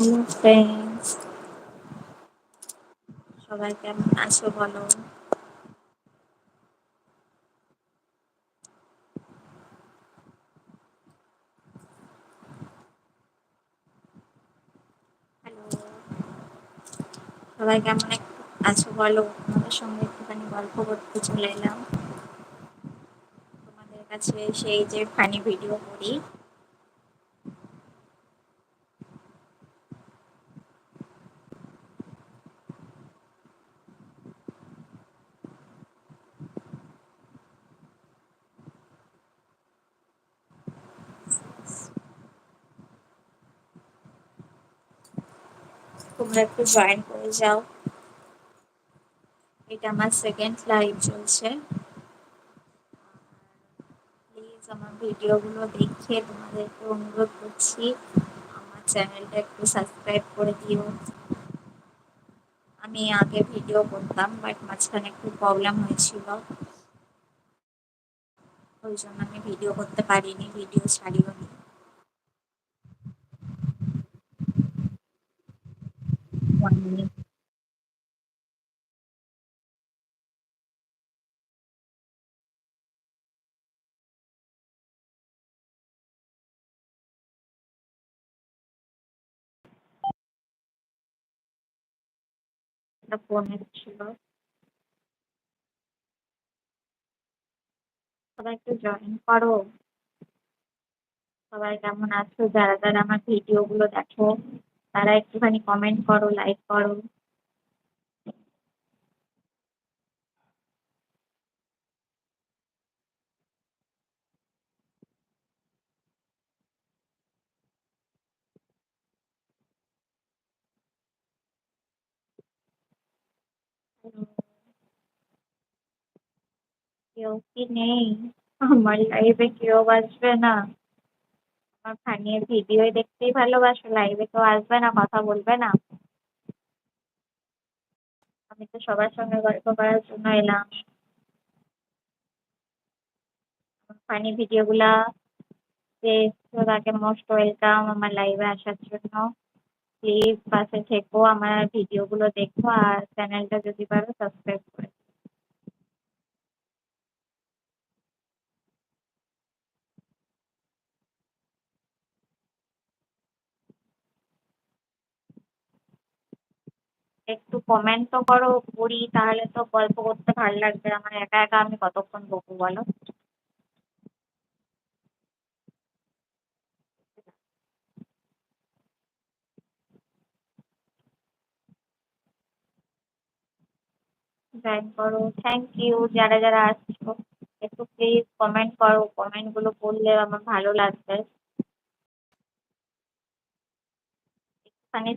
Hello friends সবাই কেমন আছো বলো? হ্যালো সবাই কেমন আছো বলো? তোমাদের সঙ্গে একটুখানি গল্প করতে চলে এলাম। তোমাদের কাছে সেই যে ফানি ভিডিও করি। তোমরা একটু জয়েন করে যাও। এটা আমার সেকেন্ড লাইভ চলছে। প্লিজ আমার ভিডিওগুলো দেখে তোমাদেরকে অনুরোধ করছি, আমার চ্যানেলটা একটু সাবস্ক্রাইব করে দিও। আমি আগে ভিডিও করতাম বাট মাঝখানে একটু প্রবলেম হয়েছিল। ওই জন্য আমি ভিডিও করতে পারিনি ভিডিও ছাড়িও নি একটা ফোন এসেছিল সবাই একটু জয়েন করো সবাই কেমন আছো? যারা যারা আমার ভিডিও গুলো দেখো তারা একটুখানি কমেন্ট করো লাইক করো। কেউ কি নেই? আমার লাইভে কেউ আসবে না। আমার ফানি ভিডিও দেখতেই ভালোবাসো লাইভে কেউ আসবে না, কথা বলবে না। আমি তো সবার সঙ্গে গল্প করার জন্য এলাম। ফানি ভিডিও গুলা যে তাকে মোস্ট ওয়েলকাম আমার লাইভে আসার জন্য। প্লিজ পাশে থেকো, আমার ভিডিও গুলো দেখো আর চ্যানেলটা যদি পারো সাবস্ক্রাইব করে একটু কমেন্ট তো করো করি তাহলে তো গল্প করতে ভালো লাগবে আমার একা একা আমি কতক্ষণ বকবো বলো? করো। থ্যাংক ইউ যারা যারা আসছো। একটু প্লিজ কমেন্ট করো। কমেন্টগুলো করলে আমার ভালো লাগবে।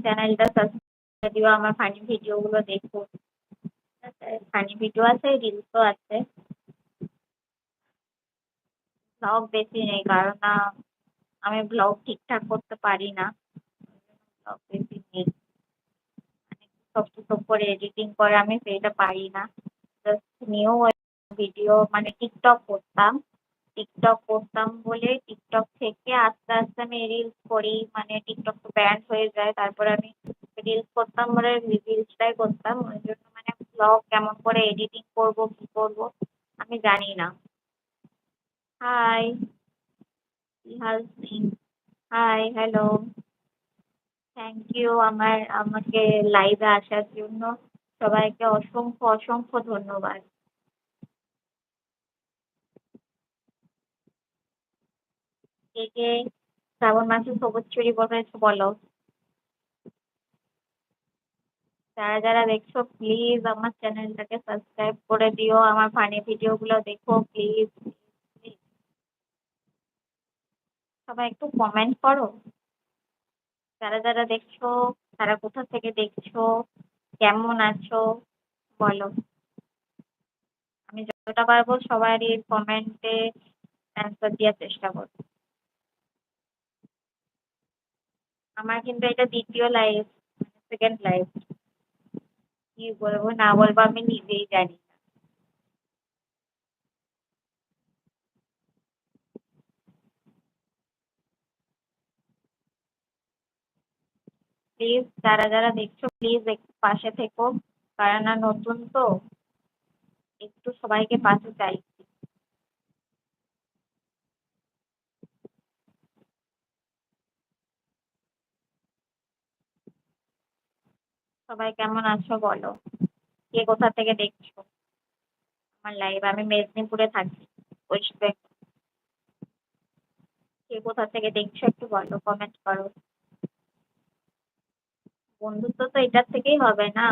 চ্যানেলটা করে দিও, আমার ফানি ভিডিও গুলো দেখো। ফানি ভিডিও আছে রিলসও আছে। ব্লগ বেশি নেই, কারণ আমি ব্লগ ঠিকঠাক করতে পারি না। ব্লগ বেশি নেই। মানে সব টুকটুক করে এডিটিং করে আমি সেটা পারি না। জাস্ট নিউ ভিডিও মানে টিকটক করতাম। টিকটক করতাম বলে টিকটক থেকে আস্তে আস্তে আমি রিলস করি মানে টিকটক তো ব্যান হয়ে যায়। তারপরে আমি রিলস করতাম বলে রিলসটাই করতাম। ওই জন্য মানে ব্লগ কেমন করে এডিটিং করব, কি করব, আমি জানি না। Hi hi hi hello thank you আমার, আমাকে লাইভে আসার জন্য। সবাইকে অসংখ্য অসংখ্য ধন্যবাদ। কে কে শ্রাবণ মাসে সবুজ পড়েছো বলো। যারা যারা দেখছ প্লিজ আমার চ্যানেলটাকে সাবস্ক্রাইব করে দিও, আমার ফানি ভিডিওগুলো দেখো প্লিজ সবাই একটু কমেন্ট করো। যারা যারা দেখছ, তারা কোথা থেকে দেখছ, কেমন আছো, বলো। আমি যতটা পারব সবারই কমেন্টে অ্যান্সার দেওয়ার চেষ্টা করব। আমার কিন্তু এটা দ্বিতীয় লাইভ সেকেন্ড লাইভ কি বলব না বলব আমি নিজেই জানি না। প্লিজ যারা যারা দেখছ প্লিজ পাশে থেকো। কারণ না নতুন তো, একটু সবাইকে পাশে চাইছি সবাই কেমন আছো বলো? কে কোথা থেকে দেখছ? আমার লাইভ আমি মেদিনীপুরে থাকি ওয়েস্ট বেঙ্গল কে কোথা থেকে দেখছ একটু বলো কমেন্ট করো। বন্ধুত্ব তো এটার থেকেই হবে না।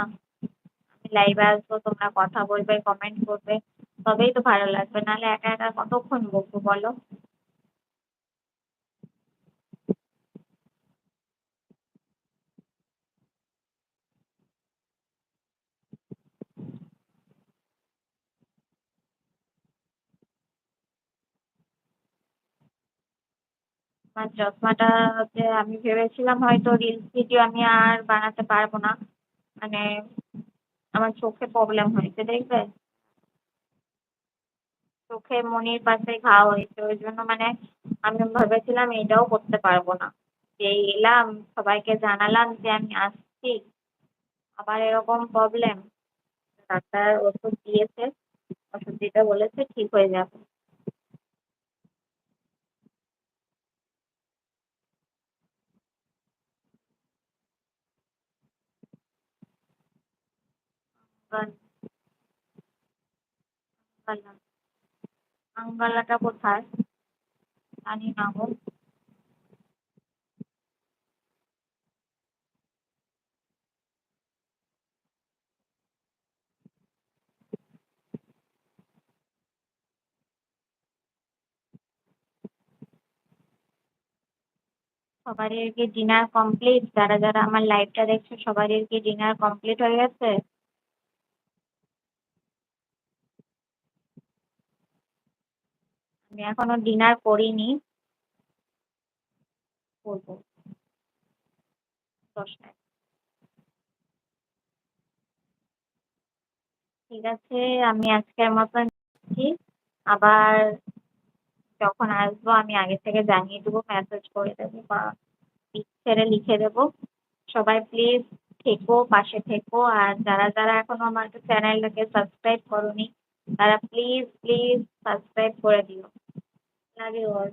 আমি লাইভে আসব, তোমরা কথা বলবে কমেন্ট করবে, তবেই তো ভালো লাগবে। নাহলে একা একা কতক্ষণ বকবো বলো? আমার চশমাটা যে আমি ভেবেছিলাম হয়তো রিলস ভিডিও আমি আর বানাতে পারব না। মানে আমার চোখে প্রবলেম হয়েছে, দেখবে? চোখে মনির পাশে ঘা হয়েছে, ওই জন্য মানে আমি ভেবেছিলাম এটাও করতে পারব না। যে এলাম, সবাইকে জানালাম যে আমি আসছি। আবার এরকম প্রবলেম ডাক্তার ওষুধ দিয়েছে, ওষুধ দিতে বলেছে, ঠিক হয়ে যাবে। আঙ্গালা আঙ্গালাটা কোথায়? জানি না গো। সবারই কি ডিনার কমপ্লিট যারা যারা আমার লাইভটা দেখছ, সবারই কি ডিনার কমপ্লিট হয়ে গেছে? আমি এখনও ডিনার করিনি। করব। দশটায়। ঠিক আছে, আমি আজকের মতন আবার যখন আসব, আমি আগে থেকে জানিয়ে দেবো মেসেজ করে দেবো বা ছেড়ে লিখে দেবো। সবাই প্লিজ থেকো, পাশে থেকো। আর যারা যারা এখনও আমার চ্যানেলটাকে সাবস্ক্রাইব করোনি, তারা প্লিজ প্লিজ সাবস্ক্রাইব করে দিও। आगे और